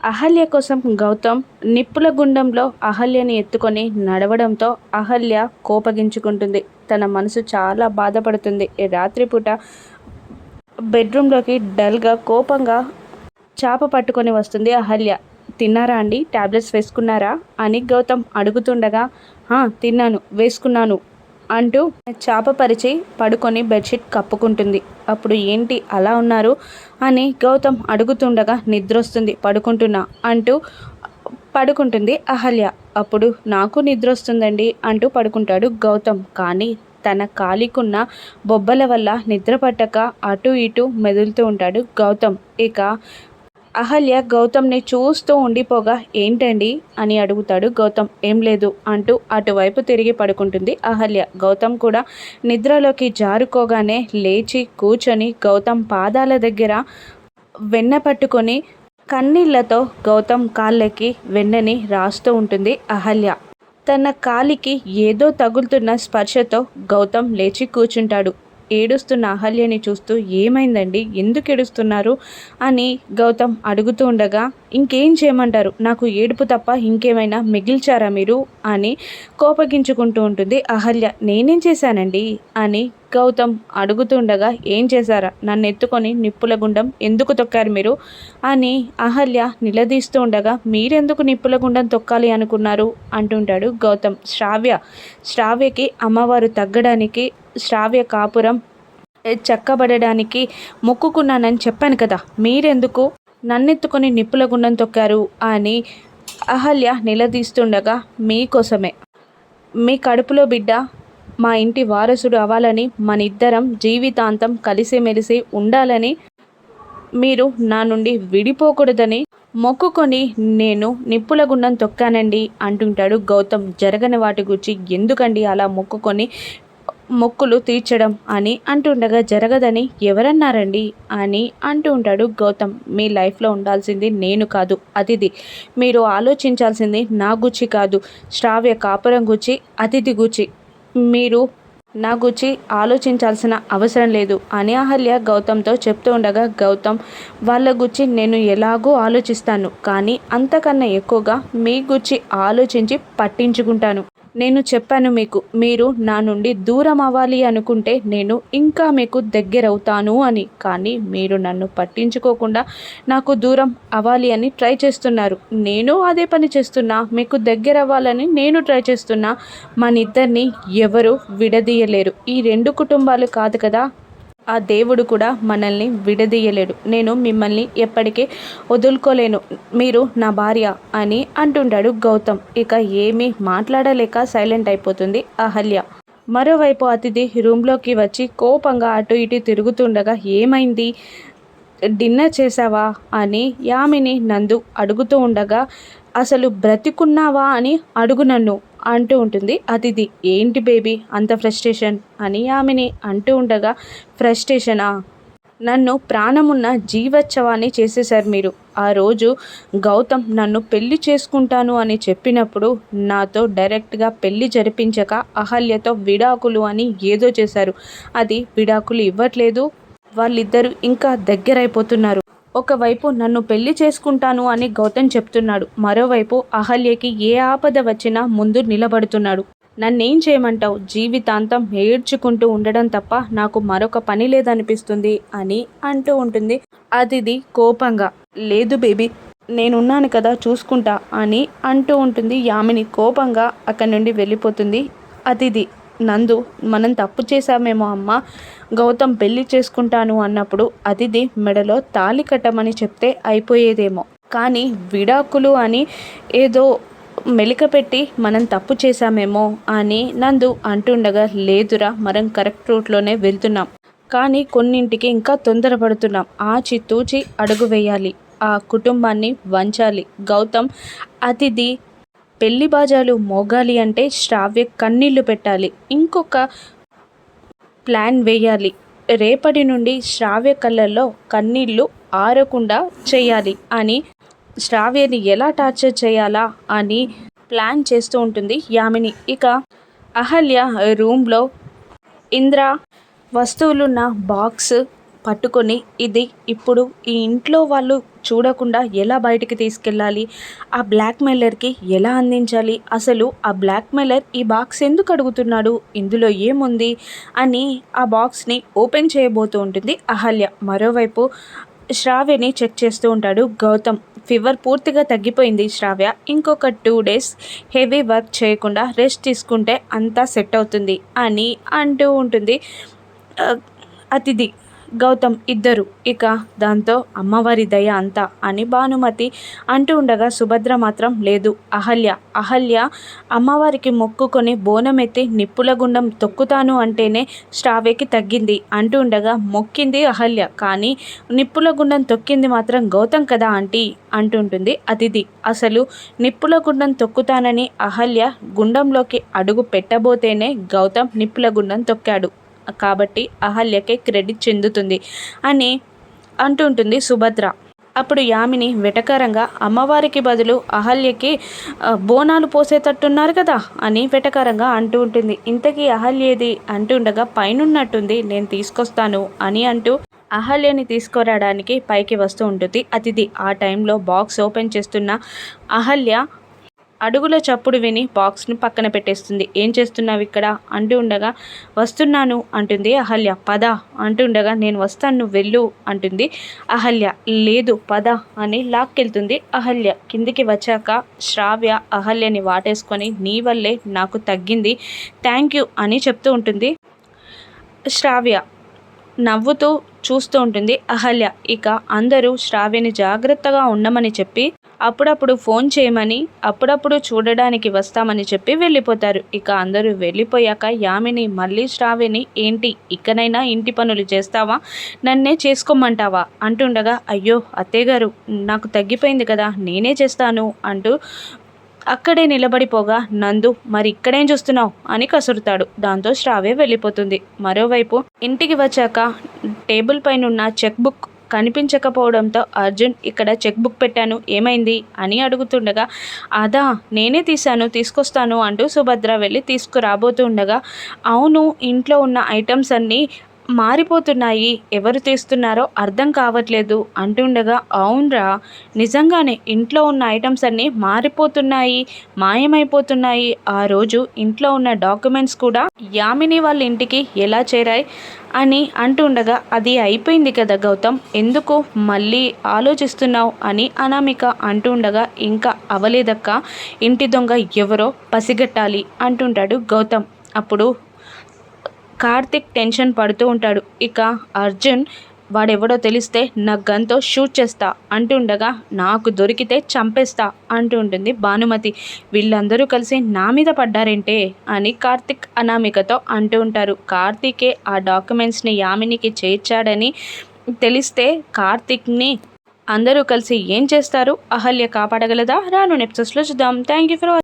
అహల్య కోసం గౌతమ్ నిప్పుల గుండంలో అహల్యని ఎత్తుకొని నడవడంతో అహల్య కోపగించుకుంటుంది. తన మనసు చాలా బాధపడుతుంది. రాత్రిపూట బెడ్రూమ్లోకి డల్గా కోపంగా చాప పట్టుకొని వస్తుంది అహల్య. తిన్నారా అండి? ట్యాబ్లెట్స్ వేసుకున్నారా? అని గౌతమ్ అడుగుతుండగా తిన్నాను వేసుకున్నాను. అంటూ చేప పరిచి పడుకొని బెడ్షీట్ కప్పుకుంటుంది. అప్పుడు ఏంటి అలా ఉన్నారు? అని గౌతమ్ అడుగుతుండగా నిద్రొస్తుంది. పడుకుంటున్నా అంటూ పడుకుంటుంది అహల్య. అప్పుడు నాకు నిద్రొస్తుందండి అంటూ పడుకుంటాడు గౌతమ్. కానీ తన కాలికున్న బొబ్బల వల్ల నిద్ర పట్టక అటు ఇటు మెదులుతూ ఉంటాడు గౌతమ్. ఇక అహల్య గౌతమ్ని చూస్తూ ఉండిపోగా ఏంటండి? అని అడుగుతాడు గౌతమ్. ఏం లేదు అంటూ అటువైపు తిరిగి పడుకుంటుంది అహల్య. గౌతమ్ కూడా నిద్రలోకి జారుకోగానే లేచి కూర్చొని గౌతమ్ పాదాల దగ్గర వెన్న పట్టుకొని కన్నీళ్ళతో గౌతమ్ కాళ్ళకి వెన్నని రాస్తూ ఉంటుంది అహల్య. తన కాలికి ఏదో తగులుతున్న స్పర్శతో గౌతమ్ లేచి కూర్చుంటాడు. ఏడుస్తున్న అహల్యని చూస్తూ ఏమైందండి? ఎందుకు ఏడుస్తున్నారు? అని గౌతమ్ అడుగుతూ ఉండగా ఇంకేం చేయమంటారు? నాకు ఏడుపు తప్ప ఇంకేమైనా మిగిల్చారా మీరు? అని కోపగించుకుంటూ ఉంటుంది అహల్య. నేనేం చేశానండి? అని గౌతమ్ అడుగుతుండగా ఏం చేశారా? నన్ను ఎత్తుకొని నిప్పుల గుండం ఎందుకు తొక్కారు మీరు? అని అహల్య నిలదీస్తూ ఉండగా మీరెందుకు నిప్పుల గుండం తొక్కాలి అనుకున్నారు? అంటుంటాడు గౌతమ్. శ్రావ్య. శ్రావ్యకి అమ్మవారు తగ్గడానికి శ్రావ్య కాపురం చక్కబడడానికి మొక్కుకున్నానని చెప్పాను కదా మీరెందుకు? నన్నెత్తుకొని నిప్పుల గుండం తొక్కారు అని అహల్య నిలదీస్తుండగా మీకోసమే మీ కడుపులో బిడ్డ మా ఇంటి వారసుడు అవ్వాలని మనిద్దరం జీవితాంతం కలిసిమెలిసి ఉండాలని మీరు నా నుండి విడిపోకూడదని మొక్కుకొని నేను నిప్పుల గుండం తొక్కానండి అంటుంటాడు గౌతమ్. జరగని వాటి గురించి ఎందుకండి అలా మొక్కుకొని మొక్కులు తీర్చడం అని అంటుండగా జరగదని ఎవరన్నారండి అని అంటూ ఉంటాడు గౌతమ్. మీ లైఫ్లో ఉండాల్సింది నేను కాదు అతిథి. మీరు ఆలోచించాల్సింది నా గుచ్చి కాదు శ్రావ్య కాపురం గుచ్చి అతిథి గుచ్చి. మీరు నా గుచ్చి ఆలోచించాల్సిన అవసరం లేదు అని అహల్య గౌతమ్తో చెప్తూ ఉండగా గౌతమ్ వాళ్ళ గుచ్చి నేను ఎలాగో ఆలోచిస్తాను కానీ అంతకన్నా ఎక్కువగా మీ గుచ్చి ఆలోచించి పట్టించుకుంటాను. నేను చెప్పాను మీకు మీరు నా నుండి దూరం అవ్వాలి అనుకుంటే నేను ఇంకా మీకు దగ్గరవుతాను అని. కానీ మీరు నన్ను పట్టించుకోకుండా నాకు దూరం అవ్వాలి అని ట్రై చేస్తున్నారు. నేను అదే పని చేస్తున్నా మీకు దగ్గర అవ్వాలని నేను ట్రై చేస్తున్నా. మన ఇద్దరిని ఎవరు విడదీయలేరు. ఈ రెండు కుటుంబాలు కాదు కదా? ఆ దేవుడు కూడా మనల్ని విడదీయలేడు. నేను మిమ్మల్ని ఎప్పటికీ వదులుకోలేను. మీరు నా భార్య అని అంటుంటాడు గౌతమ్. ఇక ఏమీ మాట్లాడలేక సైలెంట్ అయిపోతుంది అహల్య. మరోవైపు అతిథి రూమ్లోకి వచ్చి కోపంగా అటు ఇటు తిరుగుతుండగా ఏమైంది? డిన్నర్ చేసావా అని యామిని నందు అడుగుతూ ఉండగా అసలు బ్రతికున్నావా? అని అడుగు నన్ను. అంటూ ఉంటుంది. అతిథి ఏంటి బేబీ? అంత ఫ్రస్ట్రేషన్ అని ఆమెని అంటూ ఉండగా ఫ్రస్ట్రేషనా? నన్ను ప్రాణమున్న జీవోత్సవాన్ని చేసేశారు మీరు. ఆ రోజు గౌతమ్ నన్ను పెళ్ళి చేసుకుంటాను అని చెప్పినప్పుడు నాతో డైరెక్ట్గా పెళ్ళి జరిపించక అహల్యతో విడాకులు అని ఏదో చేశారు. అది విడాకులు ఇవ్వట్లేదు. వాళ్ళిద్దరూ ఇంకా దగ్గరైపోతున్నారు. ఒకవైపు నన్ను పెళ్ళి చేసుకుంటాను అని గౌతమ్ చెప్తున్నాడు. మరోవైపు అహల్యకి ఏ ఆపద వచ్చినా ముందు నిలబడుతున్నాడు. నన్నేం చేయమంటావు? జీవితాంతం ఏడ్చుకుంటూ ఉండడం తప్ప నాకు మరొక పని లేదనిపిస్తుంది అని అంటూ ఉంటుంది. అతిథి కోపంగా. లేదు బేబీ నేనున్నాను కదా చూసుకుంటా అని అంటూ ఉంటుంది యామిని. కోపంగా అక్కడి నుండి వెళ్ళిపోతుంది అతిథి నందు మనం తప్పు చేశామేమో అమ్మ గౌతమ్ పెళ్ళి చేసుకుంటాను అన్నప్పుడు అతిథి మెడలో తాళి కట్టమని చెప్తే అయిపోయేదేమో. కానీ విడాకులు అని ఏదో మెలిక పెట్టి మనం తప్పు చేశామేమో అని నందు అంటుండగా లేదురా మనం కరెక్ట్ రూట్లోనే వెళ్తున్నాం. కానీ కొన్నింటికి ఇంకా తొందరపడుతున్నాం. ఆచితూచి అడుగు వేయాలి. ఆ కుటుంబాన్ని వంచాలి. గౌతమ్ అతిథి పెళ్ళి బాజాలు మోగాలి అంటే శ్రావ్య కన్నీళ్ళు పెట్టాలి. ఇంకొక ప్లాన్ వేయాలి. రేపటి నుండి శ్రావ్య కళ్ళల్లో కన్నీళ్ళు ఆరకుండా చేయాలి అని శ్రావ్యని ఎలా టార్చర్ చేయాలా అని ప్లాన్ చేస్తూ ఉంటుంది యామిని. ఇక అహల్య రూమ్లో ఇంద్ర వస్తువులున్న బాక్స్ పట్టుకొని ఇది ఇప్పుడు ఈ ఇంట్లో వాళ్ళు చూడకుండా ఎలా బయటికి తీసుకెళ్ళాలి? ఆ బ్లాక్మెయిలర్కి ఎలా అందించాలి? అసలు ఆ బ్లాక్మెయిలర్ ఈ బాక్స్ ఎందుకు అడుగుతున్నాడు? ఇందులో ఏముంది? అని ఆ బాక్స్ని ఓపెన్ చేయబోతూ ఉంటుంది అహల్య. మరోవైపు శ్రావ్యని చెక్ చేస్తూ ఉంటాడు గౌతమ్. ఫీవర్ పూర్తిగా తగ్గిపోయింది శ్రావ్య. ఇంకొక టూ డేస్ హెవీ వర్క్ చేయకుండా రెస్ట్ తీసుకుంటే అంతా సెట్ అవుతుంది అని అంటూ ఉంటుంది అతిథి. గౌతమ్ ఇద్దరు. ఇక దాంతో అమ్మవారి దయ అంతా అని భానుమతి అంటూ ఉండగా సుభద్ర మాత్రం లేదు. అహల్య అహల్య అమ్మవారికి మొక్కుకొని బోనమెత్తి నిప్పుల గుండం తొక్కుతాను అంటేనే స్టావేకి తగ్గింది అంటూ ఉండగా మొక్కింది అహల్య. కానీ నిప్పుల గుండం తొక్కింది మాత్రం గౌతమ్ కదా ఆంటీ అంటుంటుంది అతిథి. అసలు నిప్పుల గుండం తొక్కుతానని అహల్య గుండంలోకి అడుగు పెట్టబోతేనే గౌతమ్ నిప్పుల గుండం తొక్కాడు. కాబట్టి అహల్యకే క్రెడిట్ చెందుతుంది అని అంటుంటుంది సుభద్ర. అప్పుడు యామిని వెటకారంగా అమ్మవారికి బదులు అహల్యకి బోనాలు పోసేటట్టున్నారు కదా అని వెటకారంగా అంటూ ఉంటుంది. ఇంతకీ అహల్యేది అంటుండగా పైనున్నట్టుంది నేను తీసుకొస్తాను అని అంటూ అహల్యని తీసుకురావడానికి పైకి వస్తూ ఉంటుంది. అతిథి ఆ టైంలో బాక్స్ ఓపెన్ చేస్తున్న అహల్య అడుగుల చప్పుడు విని బాక్స్ని పక్కన పెట్టేస్తుంది. ఏం చేస్తున్నావు ఇక్కడ? అంటూ ఉండగా వస్తున్నాను అంటుంది అహల్య. పద అంటుండగా నేను వస్తాను వెళ్ళు అంటుంది అహల్య. లేదు పద అని లాక్కెళ్తుంది అహల్య. కిందికి వచ్చాక శ్రావ్య అహల్యని వాటేసుకొని నీ వల్లే నాకు తగ్గింది థ్యాంక్ యూ అని చెప్తూ ఉంటుంది శ్రావ్య. నవ్వుతూ చూస్తూ ఉంటుంది. అహల్య ఇక అందరూ శ్రావ్యని జాగ్రత్తగా ఉండమని చెప్పి అప్పుడప్పుడు ఫోన్ చేయమని అప్పుడప్పుడు చూడడానికి వస్తామని చెప్పి వెళ్ళిపోతారు. ఇక అందరూ వెళ్ళిపోయాక యామిని మళ్ళీ శ్రావ్యని ఏంటి ఇకనైనా ఇంటి పనులు చేస్తావా? నన్నే చేసుకోమంటావా? అంటుండగా అయ్యో అత్తయ్య గారు నాకు తగ్గిపోయింది కదా నేనే చేస్తాను అంటూ అక్కడే నిలబడిపోగా నందు మరి ఇక్కడేం చూస్తున్నావు? అని కసురుతాడు. దాంతో శ్రావ్య వెళ్ళిపోతుంది. మరోవైపు ఇంటికి వచ్చాక టేబుల్ పైన ఉన్న చెక్ బుక్ కనిపించకపోవడంతో అర్జున్ ఇక్కడ చెక్ బుక్ పెట్టాను. ఏమైంది? అని అడుగుతుండగా అదా నేనే తీశాను తీసుకొస్తాను అంటూ సుభద్ర వెళ్ళి తీసుకురాబోతుండగా అవును ఇంట్లో ఉన్న ఐటమ్స్ అన్నీ మారిపోతున్నాయి. ఎవరు తీస్తున్నారో అర్థం కావట్లేదు. అంటుండగా అవునరా. నిజంగానే ఇంట్లో ఉన్న ఐటమ్స్ అన్నీ మారిపోతున్నాయి మాయమైపోతున్నాయి. ఆ రోజు ఇంట్లో ఉన్న డాక్యుమెంట్స్ కూడా యామిని వాళ్ళ ఇంటికి ఎలా చేరాయి అని అంటుండగా అది అయిపోయింది కదా గౌతమ్ ఎందుకు మళ్ళీ ఆలోచిస్తున్నావు అని అనామిక అంటుండగా ఇంకా అవలేదక్క ఇంటి దొంగ ఎవరో పసిగట్టాలి అంటుంటాడు గౌతమ్. అప్పుడు కార్తిక్ టెన్షన్ పడుతూ ఉంటాడు. ఇక అర్జున్ వాడెవడో తెలిస్తే నా గన్తో షూట్ చేస్తా. అంటుండగా నాకు దొరికితే చంపేస్తా అంటూ ఉంటుంది భానుమతి. వీళ్ళందరూ కలిసి నా మీద పడ్డారంటే అని కార్తిక్ అనామికతో అంటూ ఉంటారు. కార్తికే ఆ డాక్యుమెంట్స్ని యామినికి చేర్చాడని తెలిస్తే కార్తిక్ని అందరూ కలిసి ఏం చేస్తారు? అహల్య కాపాడగలదా? రాను నెప్సెస్లో చూద్దాం. Thank you for